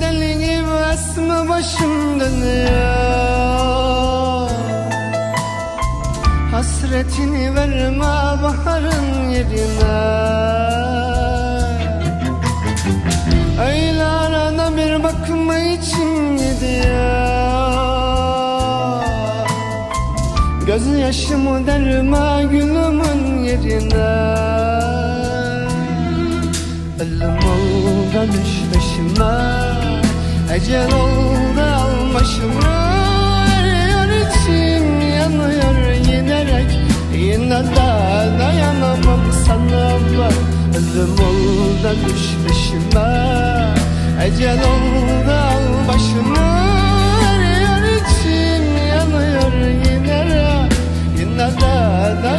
deli gibi esme başım dönüyor Hasretini verme baharın yerine. Öyle arada bir bakma içim gidiyor. Gözyaşımı derme gülümün yerine. Düş peşime Ecel oldu al başımı Eriyor içim yanıyor giderek. Yine de dayanamam sana bak Ölüm oldu düş peşime Ecel oldu